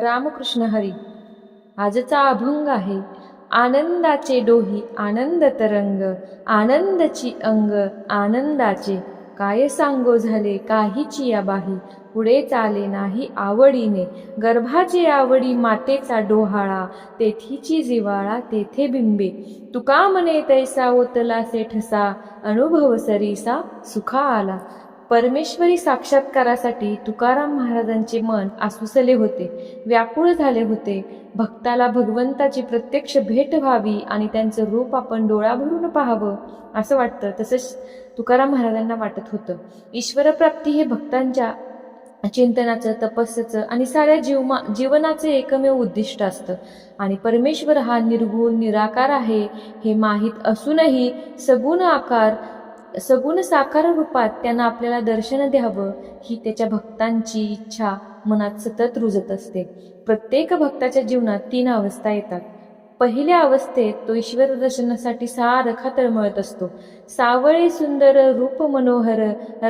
रामकृष्ण हरी. आजचा अभंग आहे आनंदाचे डोही आनंद तरंग आनंदची अंग आनंदाचे. काय सांगो झाले काहीची या बाही पुढे चाले नाही आवडीने. गर्भाची आवडी मातेचा डोहाळा तेथीची जिवाळा तेथे बिंबे. तुका म्हणे तैसा ओतला से ठसा अनुभव सरीसा सुखा आला. परमेश्वरी साक्षात्कारासाठी तुकाराम महाराजांचे मन आसुसले होते व्याकुळ झाले होते. भक्ताला भगवंताची प्रत्यक्ष भेट व्हावी आणि त्यांचं रूप आपण डोळ्याभरून पाहावं असं वाटतं. तसंच तुकाराम महाराजांना वाटत होतं. ईश्वरप्राप्ती हे भक्तांच्या चिंतनाचं तपस्याचं आणि साऱ्या जीवमा जीवनाचे एकमेव उद्दिष्ट असतं. आणि परमेश्वर हा निर्गुण निराकार आहे हे माहीत असूनही सगुण आकार सगुण साकार रूपात त्यांना आपल्याला दर्शन द्यावं ही त्याच्या भक्तांची इच्छा मनात सतत रुजत असते. प्रत्येक भक्ताच्या जीवनात तीन अवस्था येतात. पहिल्या अवस्थेत तो ईश्वर दर्शनासाठी सारखा तळमळत असतो. सावळे सुंदर रूप मनोहर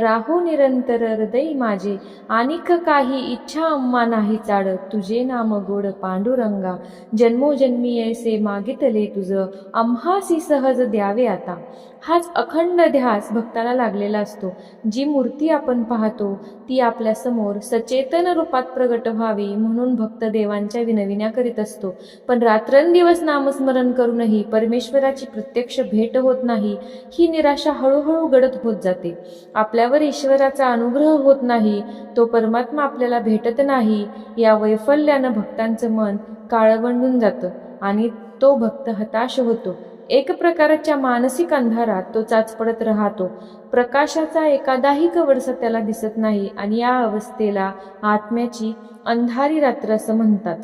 राहू निरंतर हृदय माझे. आणिक काही इच्छा अम्मा नाही चाड तुझे नाम गोड पांडुरंगा. जन्मोजन्मी ऐसे मागितले तुझं आम्हासी सहज द्यावे आता. हाच अखंड ध्यास भक्ताला लागलेला असतो. जी मूर्ती आपण पाहतो ती आपल्यासमोर सचेतन रूपात प्रगट व्हावी म्हणून भक्त देवांच्या विनविन्या करीत असतो. पण रात्रंदिवस नामस्मरण करूनही परमेश्वराची प्रत्यक्ष भेट होत नाही ही ही निराशा हळूहळू गडद होत जाते. आपल्यावर ईश्वराचा अनुग्रह होत नाही तो परमात्मा आपल्याला भेटत नाही या वैफल्यानं भक्तांचं मन काळवंडून जातं आणि तो भक्त हताश होतो. एक प्रकारच्या मानसिक अंधारात तो चाचपडत राहतो. प्रकाशाचा एखादाही कवडसा त्याला दिसत नाही आणि या अवस्थेला आत्म्याची अंधारी रात्र असं म्हणतात.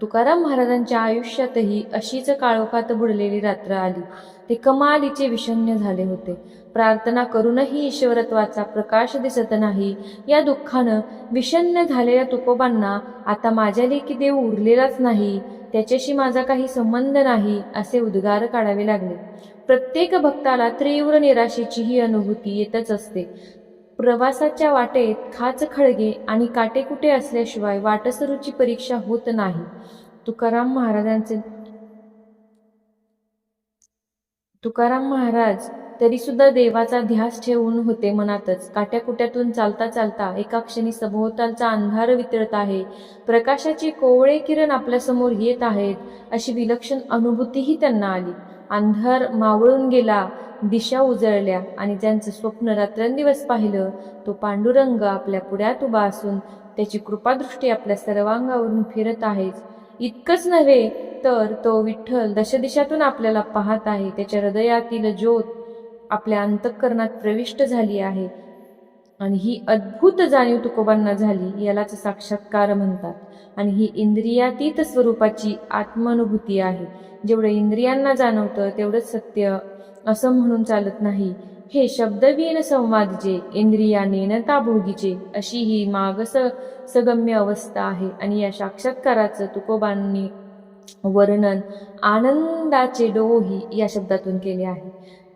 तुकाराम महाराजांच्या आयुष्यातही अशीच काळोखात बुडलेली रात्र आली. ते कमालीचे विषण्य झाले होते. प्रार्थना करूनही ईश्वरत्वाचा प्रकाश दिसत नाही. या दुःखानं विषण्य झालेल्या तुकोबांना आता माझ्या लेखी देव उरलेलाच नाही. त्याच्याशी माझा काही संबंध नाही असे उद्गार काढावे लागले. प्रत्येक भक्ताला तीव्र निराशेची ही अनुभूती येतच असते. प्रवासाच्या वाटेत खाच खळगे आणि काटेकुटे असल्याशिवाय वाटसरूची परीक्षा होत नाही. तुकाराम महाराजांचे तुकाराम महाराज तरी सुद्धा देवाचा ध्यास ठेवून होते मनातच. काट्याकुट्यातून चालता चालता एका क्षणी सभोवतालचा अंधार वितळत आहे. प्रकाशाचे कोवळे किरण आपल्यासमोर येत आहेत अशी विलक्षण अनुभूतीही त्यांना आली. अंधार मावळून गेला दिशा उजळल्या आणि ज्यांचं स्वप्न रात्रंदिवस पाहिलं तो पांडुरंग आपल्या पुढ्यात उभा असून त्याची कृपादृष्टी आपल्या सर्वांगावरून फिरत आहेच. इतकंच नव्हे तर तो विठ्ठल दशदिशातून आपल्याला पाहत आहे त्याच्या हृदयातील ज्योत आपल्या अंतःकरणात प्रविष्ट झाली आहे. आणि ही अद्भुत जाणीव तुकोबांना झाली यालाच साक्षात्कार म्हणतात. आणि ही इंद्रियातीत स्वरूपाची आत्मानुभूती आहे. जेवढं इंद्रियांना जाणवतं तेवढंच सत्य असं म्हणून चालत नाही. हे शब्दवीन संवाद जे इंद्रिया नेनता भोगीचे अशी ही मागस सगम्य अवस्था आहे. आणि या साक्षात्काराचं तुकोबांनी वर्णन आनंदाचे डोही या शब्दातून केले आहे.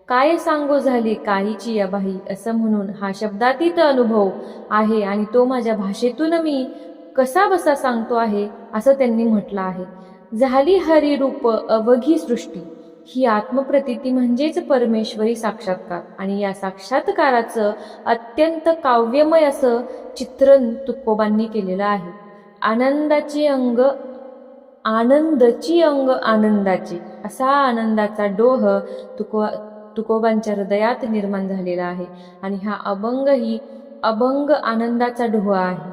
काय सांगो झाली काहीची या बाई? असं म्हणून हा शब्दातीत अनुभव आहे आणि तो माझ्या भाषेतून मी कसा बसा सांगतो आहे असं त्यांनी म्हटलं आहे. झाली हरिरूप अवघी सृष्टी. ही आत्मप्रतीती म्हणजेच परमेश्वरी साक्षात्कार. आणि या साक्षात्काराचं अत्यंत काव्यमय असं चित्रण तुकोबांनी केलेलं आहे. आनंदाची अंग आनंदची अंग आनंदाची. असा आनंदाचा डोह तुको तुकोबांच्या हृदयात निर्माण झालेला आहे आणि हा अभंग ही अभंग आनंदाचा डोहा आहे.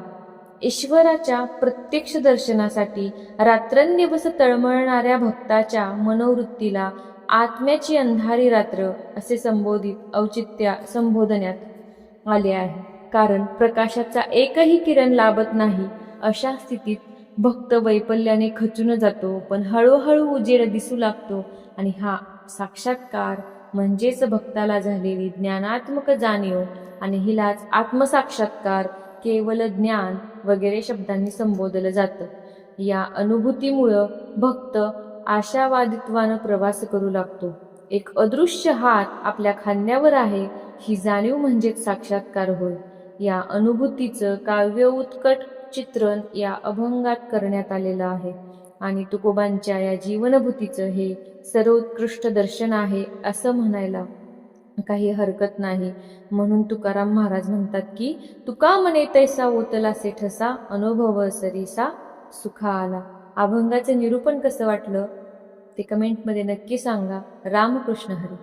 ईश्वराच्या प्रत्यक्ष दर्शनासाठी रात्रंदिवस तळमळणाऱ्या भक्ताच्या मनोवृत्तीला आत्म्याची अंधारी रात्र असे संबोधित औचित्या संबोधण्यात आले आहे. कारण प्रकाशाचा एकही किरण लाभत नाही अशा स्थितीत भक्त वैपल्याने खचून जातो पण हळूहळू उजेड दिसू लागतो आणि हा साक्षात्कार म्हणजेच भक्ताला झालेली ज्ञानात्मक जाणीव आणि हिलाच आत्मसाक्षात्कार केवल ज्ञान वगैरे शब्दांनी संबोधलं जातं. या अनुभूतीमुळं भक्त आशावादित्वानं प्रवास करू लागतो. एक अदृश्य हात आपल्या खांद्यावर आहे ही जाणीव म्हणजेच साक्षात्कार होय. या अनुभूतीचं काव्य उत्कट चित्रण या अभंगात करण्यात आलेलं आहे. आणि तुकोबांच्या या जीवनभूतीचं हे सर्वोत्कृष्ट दर्शन आहे असं म्हणायला काही हरकत नाही. म्हणून तुकाराम महाराज म्हणतात की तुका म्हणे तैसा ओतलासे ठसा अनुभव सरीसा सुखा आला अभंगाचं निरूपण कसं वाटलं? ते कमेंटमध्ये नक्की सांगा. रामकृष्ण हरी.